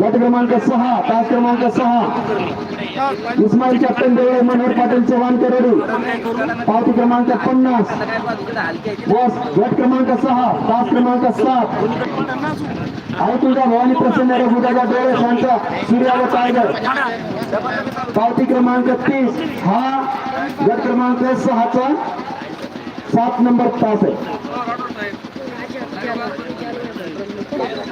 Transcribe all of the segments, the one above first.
गट क्रमांक सहा तास क्रमांक सहा. इस्माईल कॅप्टन देवळे मनोहर पाटील चव्हाण करोडू. पावती क्रमांक पन्नास. बस गट क्रमांक सहा तास क्रमांक सात. आणि तुझ्या भवानी प्रसन्न रघुदादा डोळे यांचा सूर्या व टायगर. पावती क्रमांक तीस. हा गट क्रमांक सहाचा सात नंबर तास आहे.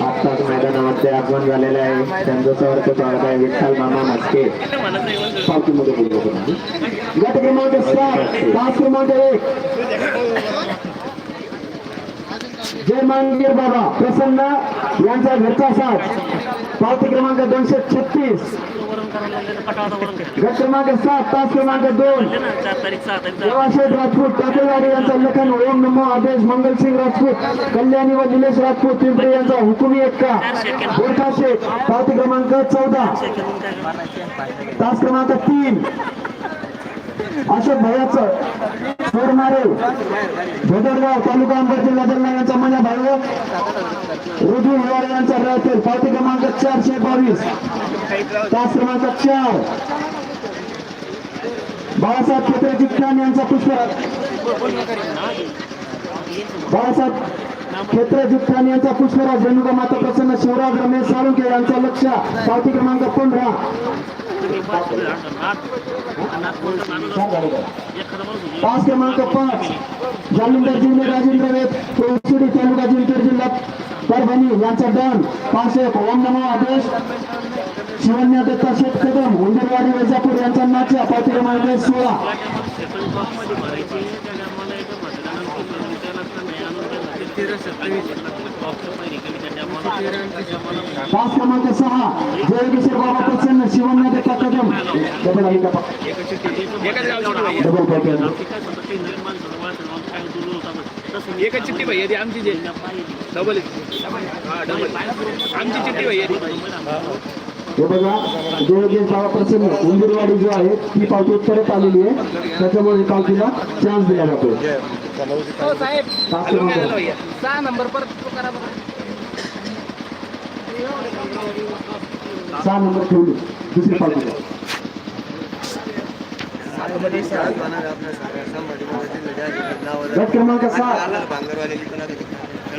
आत्ताच मैदानामध्ये आगमन झालेले आहे. त्यांचं सर्व विठ्ठल मामा मस्के पावतीमध्ये बोलू आपण. गट क्रमांक सात तास क्रमांक एक. जय मानगीर बाबा प्रसन्न यांचा घरचा साथ. पावती क्रमांक दोनशे छत्तीस. गट क्रमांक सात तास क्रमांक दोन. देवाशेठ राजपूत टाकेवाडी यांचा लेखन ओम नमो आदेश मंगलसिंग राजपूत कल्याणी व निलेश राजपूत पिंपरी यांचा हुकुमी एक्का गोरखा शेठ पावती क्रमांक चौदा तास क्रमांक तीन अशोक भयाचं सोडणारे भोदरगाव तालुका अंबड जिल्हा जालना यांचा मजा भाऊ रुजू हिवाळे यांचा राहतील. पावती क्रमांक चारशे बावीस. तास क्रमांक चार. बाळासाहेब खेत्रे खान यांचा पुष्पराज बाळासाहेब क्षेत्रजित खान यांचा पुष्पराज रेणुका माता प्रसन्न शिवराज रमेश साळुंके यांचा लक्ष पावती क्रमांक पंधरा. पाच क्रमांक पाच जालिंदर जिल्हे राजेंद्र वेद कोळशिडी तालुका जिंतूर जिल्हा परभणी यांचा डन पाच एक ओम नमो आदेश शिवन्या दत्ता शेठ कदम उंदरवाडी वैजापूर यांचा नाच्या पावती क्रमांक सोळा पाच क्रमांक सहा जयकिशोर बाबा प्रसन्न शिवनाथ दत्ता कदम डबल आहे का डबल पावती एकच चिठ्ठी भाई आहे आमची जे डबल हा डबल आमची चिठ्ठी भाई आहे हे बघा देवगेश बाबा प्रसन्न उंदीरवाडी जो आहे ती पावती उत्तरच आलेली आहे. त्याच्यामुळे पावतीला चान्स दिला जातो क्रमांक सहा नंबर. सहा नंबर ठेवली दुसरी पावती. गट क्रमांक सात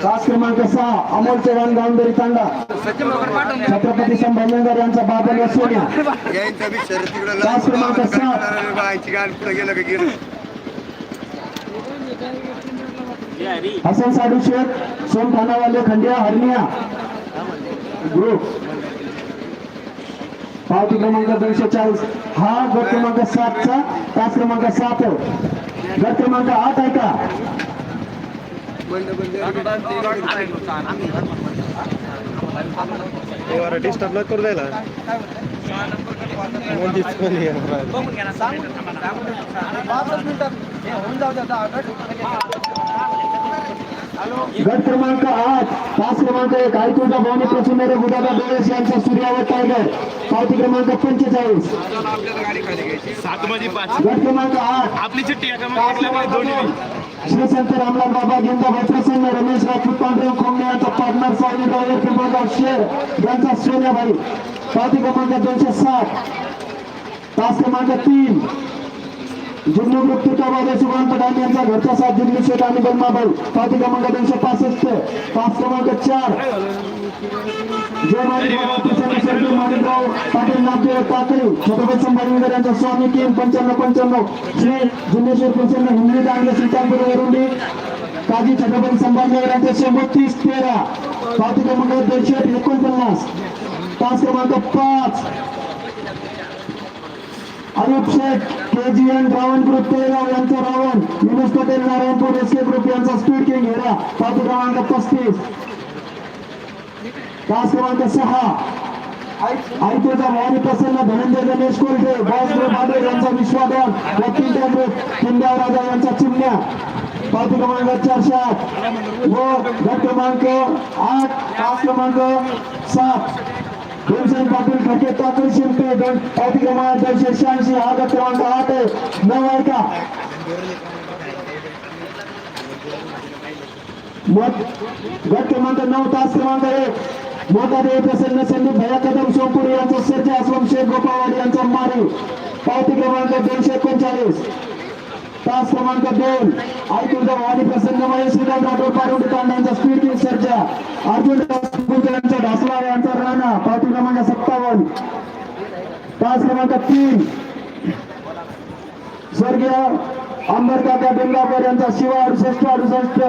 तास क्रमांक सहा अमोल चव्हाण गावंदरी तांडा. छत्रपती संभाजीनगर यांचा बाबल व सोन्या. तास क्रमांक सात हसन साडू शेख सोम ठाणावाले खंडिया हरनिया. ग्रुप. पावती क्रमांक दोनशे चाळीस. हा गट क्रमांक सातचा तास क्रमांक सात गट क्रमांक आठ आहे का? डिस्टर्ब करू द्यायला. गट क्रमांक आठ तास क्रमांक एक आयतुजा भवानी प्रसन्न गुदाबा डोळेस यांचा सूर्यावर टायगर पावती क्रमांक पंचेचाळीस. पाच गट क्रमांक आठ आपली चिठ्ठी. श्री संत रामलाल बाबा गेंदा प्रसन्न रमेश राजपूत पांढरे कोंबडे यांचा पार्टनर सावली ड्रायव्हर क्रमांक शेर. यांचा सोन्याबाई. पावती क्रमांक दोनशे सात तास क्रमांक तीन. जिल्हा ग्रुप तुकाबाबा सुभान पठाण यांचा घरचा साथ जिल्हा शेठ आणि बलमाबाई. पाठी क्रमांक दोनशे पासष्ट पाच क्रमांक चार. जय माणिकराव माणिकराव पाटील नागदेव पाकळी छत्रपती संभाजीनगर यांचा स्वामी किम पंच्याण्णव पंच्याण्णव. श्री जिल्हेश्वर प्रसन्न हिंदी डांगले सीतापूर वरुंडी काजी छत्रपती संभाजीनगर यांचे शंभर तीस तेरा. पाठी क्रमांक दोनशे एकोणपन्नास. पाच क्रमांक पाच. Anup Shaikh K G N Ravan group Telgaon यांचा Ravan Yunus Patel Narayanpur S K group यांचा स्पीड किंग हेरा पाच क्रमांक पस्तीस. तास क्रमांक सहा. आयतेचा वाणी प्रसन्न धनंजय गणेश कोलटे बॉस ग्रुप आदर यांचा विश्वाधन वकील ग्रुप किंडा राजा यांचा चिमण्या. पाच क्रमांक चारशे आठ. व गट क्रमांक आठ पाच क्रमांक सात. भीमसेन पाटील ठोके टाकळी शिंपे दोन पावती क्रमांक दोनशे शहाऐंशी हा गट क्रमांक आठ आहे. नऊ आहे का? मग गट क्रमांक नऊ तास क्रमांक एक. मोठा देव प्रसन्न संदीप भया कदम सोमपुरी यांचा सर्जा अस्लम शेख गोपावाडी यांचा मारी. पावती क्रमांक दोनशे एकोणचाळीस. तास क्रमांक दोन. ऐकून भवानी प्रसन्न महेश श्रीराम राठोड पारुंडी तांड्यांचा स्पीड किंग सर्जा अर्जुन यांचा ढासला यांचा राणा पावती क्रमांक सत्तावन्न. तास क्रमांक तीन. स्वर्गीय अंबरकाका डोंगावकर यांचा शिवा अडुसष्ट अडुसष्ट.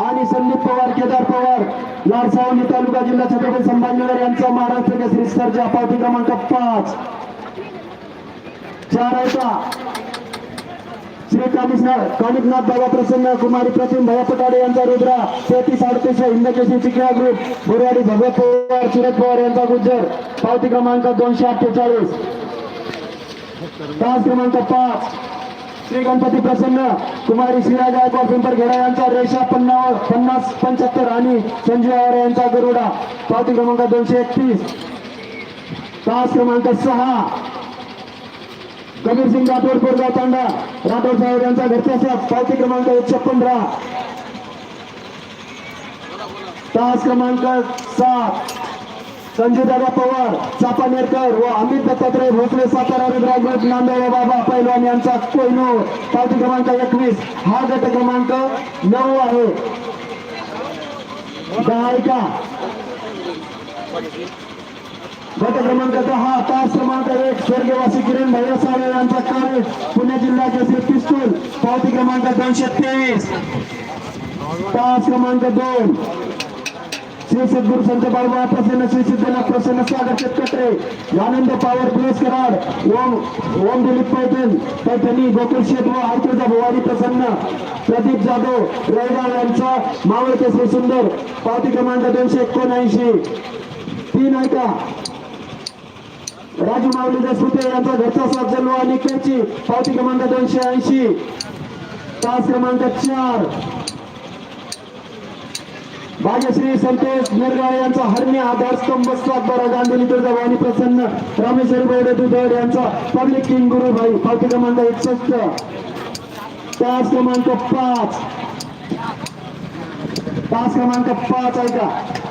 आणि संदीप पवार केदार पवार लाडसावली तालुका जिल्हा छत्रपती संभाजीनगर यांचा महाराष्ट्र केसरी सर्जा पावती क्रमांक पाच. चार आहे श्री कामिकनाथ बाबा प्रसन्न कुमारी प्रतिम भया पटाडे यांचा रुद्रा तेहतीस अडतीस हिंदकेशी चिकना ग्रुप बुरवाडी भगत पवार सुरत पवार यांचा गुज्जर पावती क्रमांक दोनशे अठ्ठेचाळीस. तास क्रमांक पाच. श्री गणपती प्रसन्न कुमारी शिरा गायकवाड पिंपर पिंपरखेडा यांचा रेषा पन्नास पन्नास पंच्याहत्तर आणि संजय आवारे यांचा गरुडा. पावती क्रमांक दोनशे एकतीस. तास क्रमांक सहा. कबीर सिंग राठोड कोरगाव तांडा राठोड साहेब यांचा घरचा पावती क्रमांक एकशे पंधरा तास क्रमांक सात. संजय दादा पवार चापानेरकर व अमित दत्तात्रय भोसले सातारा रुद्रागड नांदेड बाबा पैलवान यांचा कोयनूर पावती क्रमांक एकवीस. हा गट क्रमांक नऊ आहे. दहा ऐका का? गट क्रमांक दहा. तास क्रमांक स्वर्गवासी किरण भैया साळे यांचा कार्य पुणे जिल्हा केसरी पिस्तूल. पावती क्रमांक दोनशे तेवीस. तास क्रमांक दोन. श्री सद्गुरु संत बाबा प्रसन्न श्री सिद्धनाथ प्रसन्न सागर शेतकत्रे आनंद पावर प्लेस कराड ओम ओम दिलीप पैठण पैठणी गोकुल शेठ व आयतुजा भवानी प्रसन्न प्रदीप जाधव रयगाव यांचा मावळ केसरी सुंदर. पावती क्रमांक दोनशे एकोणऐंशी. तीन ऐका राजू माऊली देशमुखे यांचा घरचा साथ जल्लो आणि खेळची पावती क्रमांक दोनशे ऐंशी. तास क्रमांक चार. भाग्यश्री संतोष निर्गाळ यांचा हरणे आधारस्तंभ सातबारा गांधीली तुळजाभवानी प्रसन्न रामेश्वर बैडे दुधड यांचा पब्लिक किंग गुरुभाई पावती क्रमांक एकसष्ट. तास क्रमांक पाच. तास क्रमांक पाच ऐका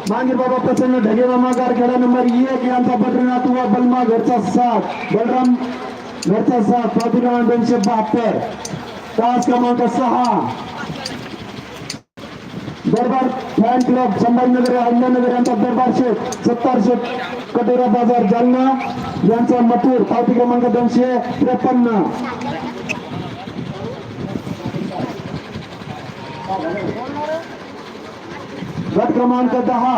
मांगीर बाबा प्रसन्न ढगेमामा खेळा नंबर एक यांचा बद्रीनाथ व बलमा घरचा सात. बलराम घरचा सात. पावती दोनशे बहात्तर. तास क्रमांक सहा. दरबार फॅन क्लब संभाजीनगर अहिल्यानगर यांचा दरबार शेख सत्तार शेख कटोरा बाजार जालना. यांचा मथुर पावती क्रमांक दोनशे त्रेपन्न. गट क्रमांक दहा.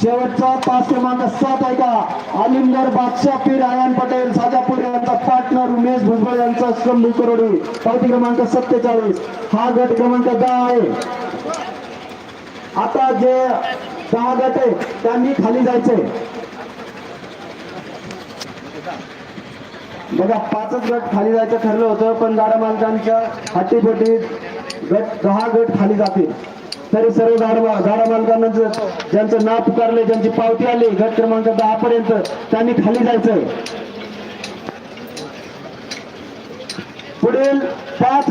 शेवटचा पाच क्रमांक सात आहे का? आलिमगड बादशाह पीर आयान पटेल साजापूर यांचा पार्टनर उमेश भुजबळ यांचा शंभू करोडी. पावती क्रमांक सत्तेचाळीस. हा गट क्रमांक दहा आहे. आता जे दहा गट आहे त्यांनी खाली जायचंय. बघा पाचच गट खाली जायचं ठरलं होतं पण गाडा मालकांच्या हट्टीपोटी गट दहा गट खाली जातील. तरी सर्व गाडा मालकांना ज्यांचं नाव पुकारले ज्यांची पावती आली गट क्रमांक दहा पर्यंत त्यांनी खाली जायचंय. पुढील पाच